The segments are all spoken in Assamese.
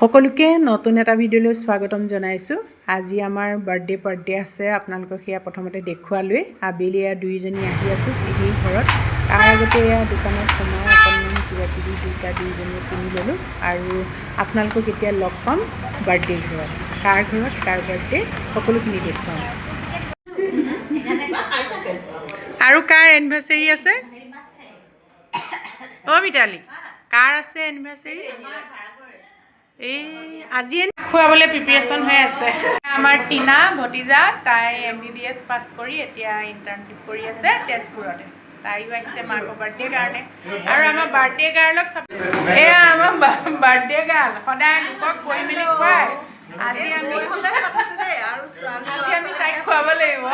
সকলোকে নতুন এটা ভিডিঅ'লৈ স্বাগতম জনাইছোঁ। আজি আমাৰ বাৰ্থডে' বাৰ্থডে আছে আপোনালোকক সেয়া প্ৰথমতে দেখুৱালোৱে আবেলি এয়া দুয়োজনী আহি আছোঁ পেহীৰ ঘৰত। তাৰ আগতে এয়া দোকানত সোমাই অকণমান কিবা কিবি দুইটা দুয়োজনীয়ে কিনি ল'লোঁ আৰু আপোনালোকক এতিয়া লগ পাম বাৰ্থডে' ঘৰত। কাৰ ঘৰত কাৰ বাৰ্থডে' সকলোখিনি দেখুৱাম। আৰু কাৰ এনিভাৰ্চেৰী আছে? অ' মিতালী। কাৰ আছে এনিভাৰ্চেৰী এই আজি খুৱাবলৈ প্ৰিপেৰেশ্যন হৈ আছে। আমাৰ টিনা ভতিজা তাই M B B S pass কৰি এতিয়া ইণ্টাৰ্ণশ্বিপ কৰি আছে তেজপুৰতে। তাইও আহিছে মাকৰ বাৰ্থডে কাৰণে। আৰু আমাৰ বাৰ্থডে গাৰ্লক এয়া আমাৰ বাৰ্থডে গাৰ্ল সদায় লোকক কৈ মেলি খুৱাই। আজি আমি আজি আমি তাইক খুৱাব লাগিব।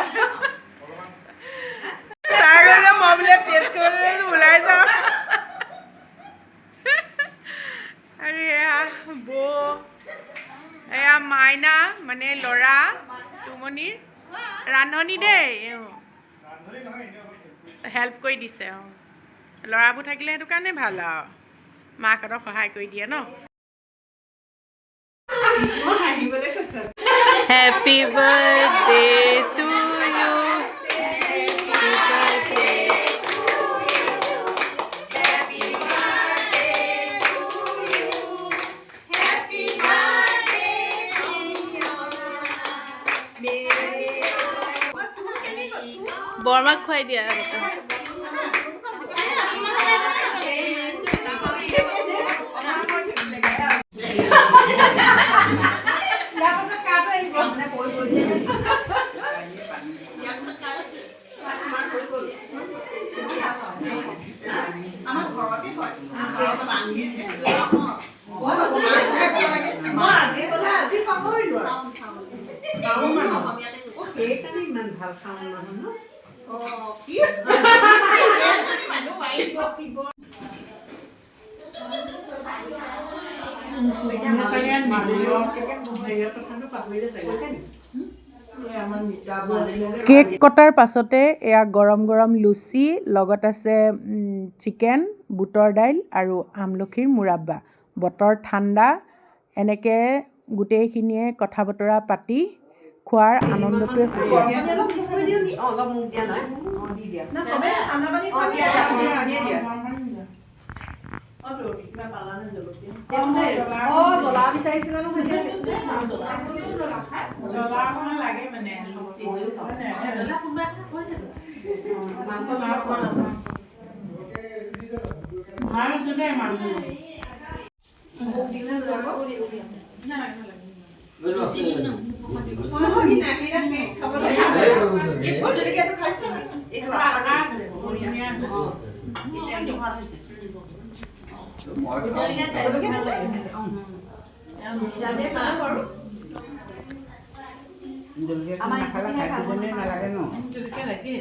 তাৰ বাবে মই বোলে টেষ্ট কৰিবলৈ ওলাই যাওঁ আৰু এয়া বৌ এয়া মাইনা মানে ল'ৰা টুমনিৰ ৰান্ধনি দেই হেল্প কৰি দিছে অঁ। ল'ৰাবোৰ থাকিলে সেইটো কাৰণে ভাল আৰু মাকহঁতক সহায় কৰি দিয়ে ন? হেপী বাৰ্থডে টু বরমা খুয়াই দিয়া করতে ভালো খাওঁ নহয় কেক কটাৰ পাছতে এয়া গৰম গৰম লুচি, লগত আছে চিকেন, বুটৰ দাইল আৰু আমলখিৰ মুৰাব্বা। বতৰ ঠাণ্ডা, এনেকৈ গোটেইখিনিয়ে কথা বতৰা পাতি খোৱাৰ আনন্দটোৱে সুকীয়া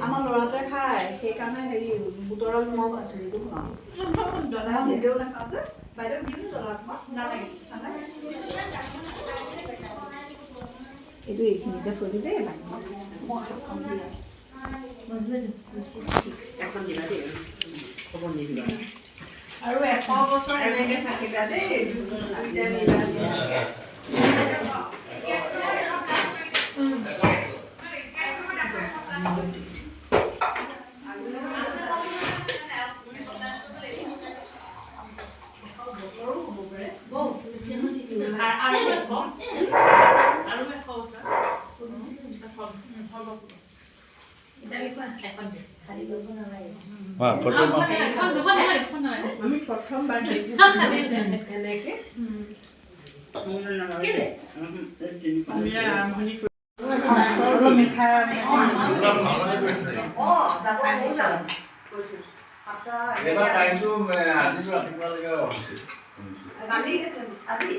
আমাৰ ল'ৰাটোৱে খায় সেইকাৰণে হেৰি খুৱাওঁ মই নিজেও নাখাওঁ যে বাইদেউ দিম জ্বলা নালাগে একটু এইখানিটা করে দে আৰু এশ বছৰ এনেকৈ থাকিবা দেই আৰু હા ફોટોમાં ટાઈમ તો આજે જ આપી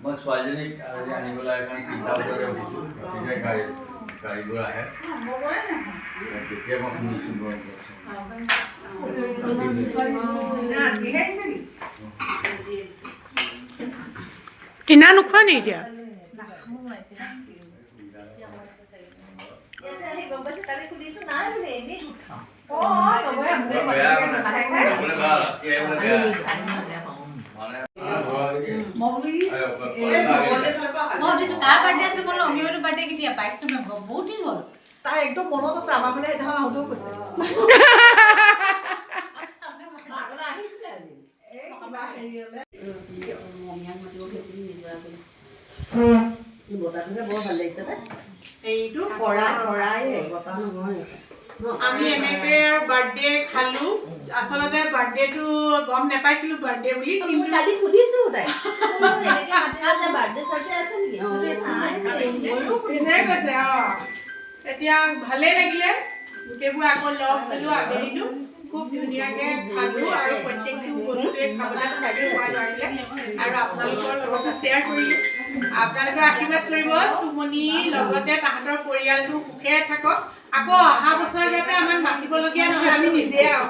मग स्वाजने काळजीला काही चिंता वगैरे होती जे काय काय काळीगुळ आहे ते সুধিছো কাৰ বাৰ্থডে আছে বোলো অমিয়টো বাৰ্থডে কেতিয়া? বাইছ নৱেম্বৰ বহুত দিন হ'ল। তাৰ একদম মনত আছে আমাৰ ফালে সেইদিনাখন আহোঁতেও কৈছে। বতাহটোকে বৰ ভালো লাগিছে এইটো পৰাই পৰাই বতাহ নহয়। আমি এনেকৈ আৰু বাৰ্থডে খালো। আচলতে বাৰ্থডেটো গম নাপাইছিলো বাৰ্থডে বুলি মই কিন্তু কালি সুধিছো বাৰ্থডে চাৰ্থডে আছে নেকি? কৈছে অ। এতিয়া ভালেই লাগিলে। গোটেইবোৰ আকৌ লগ হ'লো আবেলিটো। খুব ধুনীয়াকে খালো আৰু প্ৰত্যেকটো বস্তুৱে খাবলৈ খাদ্য খোৱা নোৱাৰিলে আৰু আপোনালোকৰ লগতো শ্বেয়াৰ কৰিলো। আপোনালোকে আশীৰ্বাদ কৰিব। তুমনি লগতে তাহাঁতৰ পৰিয়ালটো সুখে থাকক। আকৌ অহা বছৰ যাতে আমাক মাতিবলগীয়া নহয় আমি নিজে আৰু।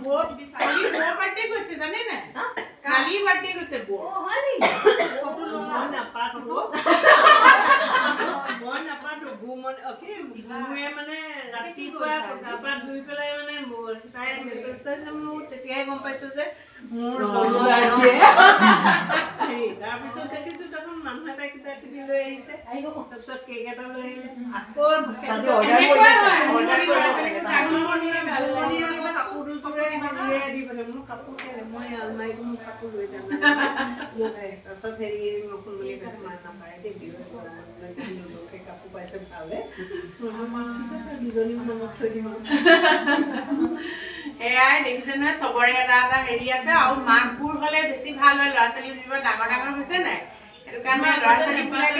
বৌ কালি বাৰ্থডে গৈছে জানে নাই? কালি বাৰ্থডে গৈছে বৌ। ফটো ল'বা। মই মানে ৰাতিপুৱা গা ধুই পেলাই মানে তাই মেছেজ তেতিয়াই গম পাইছো যে মোৰ তাৰপিছত দেখিছো দেখোন মানুহ এটা কিবা কিবি লৈ আহিছে তাৰপিছত কেক এটা লৈ আহিলে আকৌ কাপোৰ কেলে মই মোৰ কাপোৰ লৈ যাম তাৰপিছত হেৰি কৈছে মা নাপায় দেই কাপোৰ পাইছে ভালে দুজনী মনত থৈ দিম সেয়াই দেখিছে নহয় চবৰে এটা এটা হেৰি আছে আৰু মাকবোৰ হ'লে বেছি ভাল হয় ল'ৰা ছোৱালীবোৰ ডাঙৰ ডাঙৰ হৈছে নাই সেইটো কাৰণে ল'ৰা ছোৱালীবিলাকে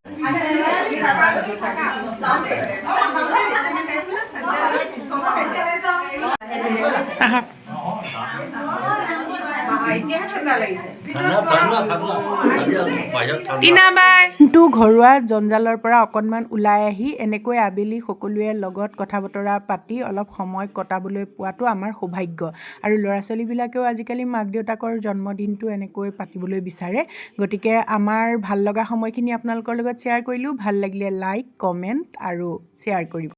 哈哈，কিন্তু ঘৰুৱা জঞ্জালৰ পৰা অকণমান ওলাই আহি এনেকৈ আবেলি সকলোৱে লগত কথা বতৰা পাতি অলপ সময় কটাবলৈ পোৱাটো আমাৰ সৌভাগ্য। আৰু ল'ৰা ছোৱালীবিলাকেও আজিকালি মাক দেউতাকৰ জন্মদিনটো এনেকৈ পাতিবলৈ বিচাৰে। গতিকে আমাৰ ভাল লগা সময়খিনি আপোনালোকৰ লগত শ্বেয়াৰ কৰিলোঁ। ভাল লাগিলে লাইক কমেণ্ট আৰু শ্বেয়াৰ কৰিব।